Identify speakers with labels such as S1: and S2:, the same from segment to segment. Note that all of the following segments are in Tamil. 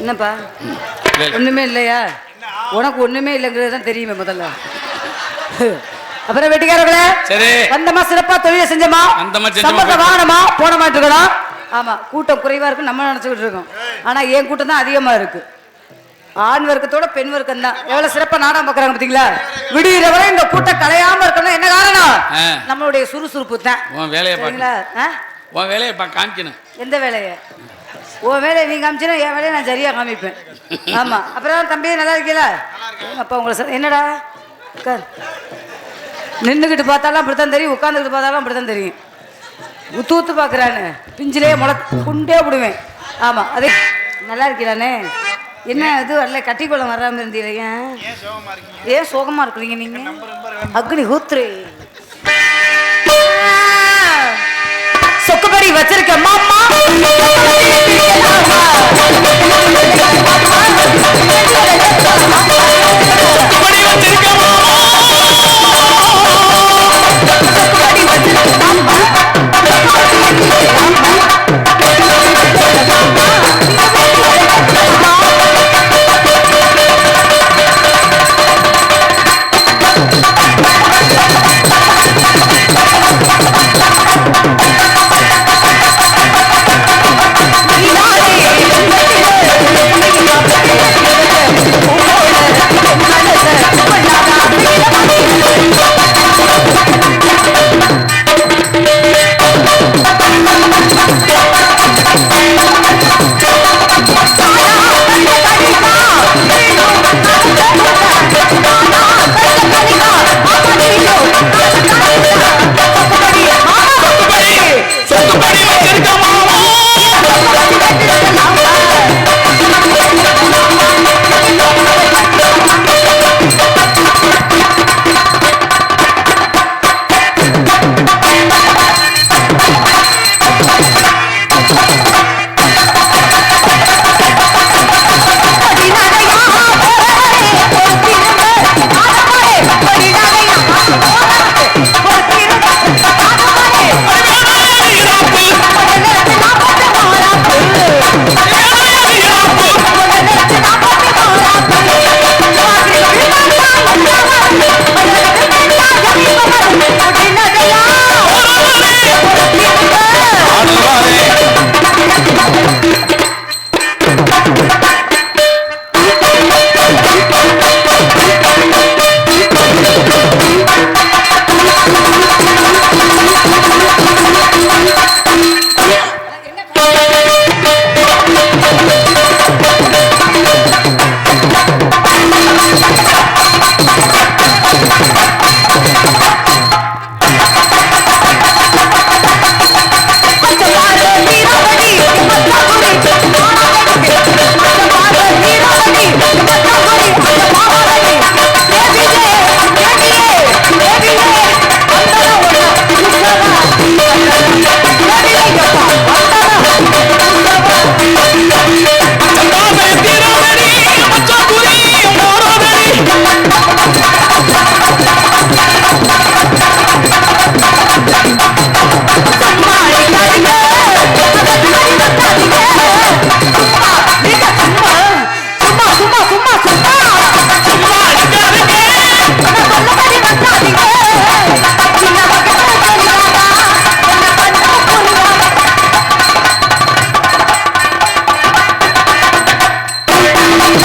S1: என்னப்பா. ஒண்ணுமே இல்லையா? உனக்கு ஒண்ணுமே இல்லைங்கிறது தான் தெரியுமே முதல்ல. அப்புறம் வெட்டிக்காரர்களே
S2: சரி.
S1: வந்தமா சிறப்பா தொழிலை செஞ்சமா
S2: வந்தமா செஞ்சோமா,
S1: சம்பளத்தை
S2: போயிட்டு.
S1: வாங்கினமா போன மாட்டு இருக்கணும். ஆமா கூட்டம் குறைவா இருக்கு நம்ம நினைச்சுக்கிட்டு இருக்கோம். ஆனா என் கூட்டம் தான் அதிகமா இருக்கு. ஆண் வர்க்கத்தோட பெண் வர்க்கம் தான். எவ்வளவு சிறப்பா நாடகம் பாக்குறாங்க பாத்தீங்களா? விடுகிற வரை இந்த கூட்டம் கலையாம இருக்கணும். என்ன காரணம். நம்மளுடைய சுறுசுறுப்பு தான்.
S2: உன் வேலையை
S1: ஆ?
S2: உன் வேலையை பா காமிக்கணும்.
S1: எந்த வேலையை? உன் வேலையை நீ காமிச்சினா என் வேலையை நான் சரியா காமிப்பேன். ஆமா. அப்புறம் தம்பி நல்லா இருக்கீங்களா? அப்பா உங்களை என்னடா? நின்றுக்கிட்டு பார்த்தாலும் அப்படித்தான் தெரியும் உட்காந்துக்கிட்டு பார்த்தாலும் அப்படித்தான் தெரியும். உத்து உத்து பார்க்குறானு பிஞ்சிலே முளை குண்டே விடுவேன். ஆமாம் அதே நல்லா இருக்கிறானே என்ன இது வரல கட்டிக்குளம் வராமல் இருந்தீங்க ஏன் சோகமாக இருக்கிறீங்க நீங்கள் அக்னி ஹூத்ரி. Thank you.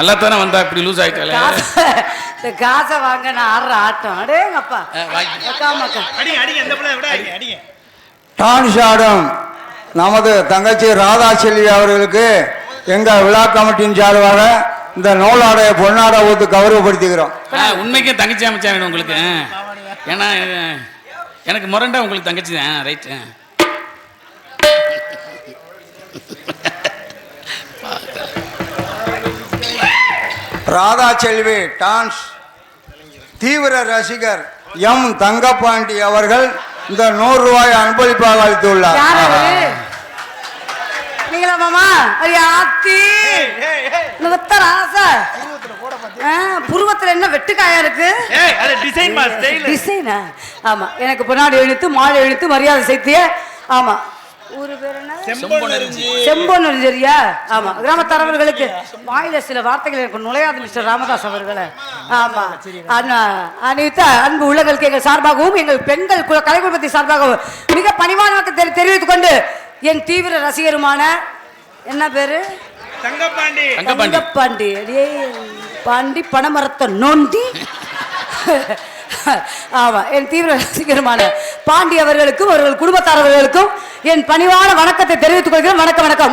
S2: நல்லா தானே வந்தா இப்படி லூஸ் ஆயிட்டாலே?
S1: காசை இந்த காசை வாங்க நான் ஆடுற ஆட்டம். அடேங்கப்பா
S3: டான்ஸ் ஆடும்
S4: நமது தங்கச்சி ராதா செல்வி அவர்களுக்கு எங்கள் விழா கமிட்டியின் சார்பாக இந்த நூலாடைய பொன்னாடை ஊத்து கௌரவப்படுத்திக்கிறோம்
S2: ஆ, உண்மைக்கும் தங்கச்சி அமைச்சா வேணும் உங்களுக்கு. ஏன்னா எனக்கு முரண்டா உங்களுக்கு தங்கச்சி தான். Right
S4: Radha Selvi dance. தீவிர ரசிகர் எம். தங்கப்பாண்டி அவர்கள் இந்த நூறு ரூபாய் அன்பளிப்பாக அளித்துள்ளார்.
S1: புருவத்துல என்ன வெட்டுக்காயா இருக்கு?
S3: ஏய் அது டிசைன் மா ஸ்டைல்
S1: டிசைனா ஆமா எனக்கு பொன்னாடி எழுத்து மாலை எழுத்து மரியாதை செய்திய ஆமா ஊரு பேர் என்ன?
S3: செம்பொனரிஞ்சி
S1: செம்பொன்னு சரியா ஆமா. கிராமத்தரவர்களுக்கு வாயில சில வார்த்தைகள் எனக்கு நுழையாது மிஸ்டர் ராமதாஸ் அவர்களே. ஆமா. அண்ணா, அனிதா அன்பு உள்ளங்களுக்கு எங்கள் சார்பாகவும் எங்கள் பெண்கள் குல கலைக்குழுமத்தின் சார்பாகவும் மிக பணிவான தெரிவித்துக் கொண்டு என் தீவிர ரசிகருமான என்ன பேரு?
S3: தங்கப்பாண்டி.
S2: தங்கப்பாண்டி.
S1: பாண்டி பணமரத்தை நோண்டி. ஆமா என் தீவிர ரசிகருமான பாண்டி அவர்களுக்கும் அவர்கள் குடும்பத்தாரர்களுக்கும் என் பணிவான வணக்கத்தை தெரிவித்துக் கொள்கிறேன். வணக்கம் வணக்கம்.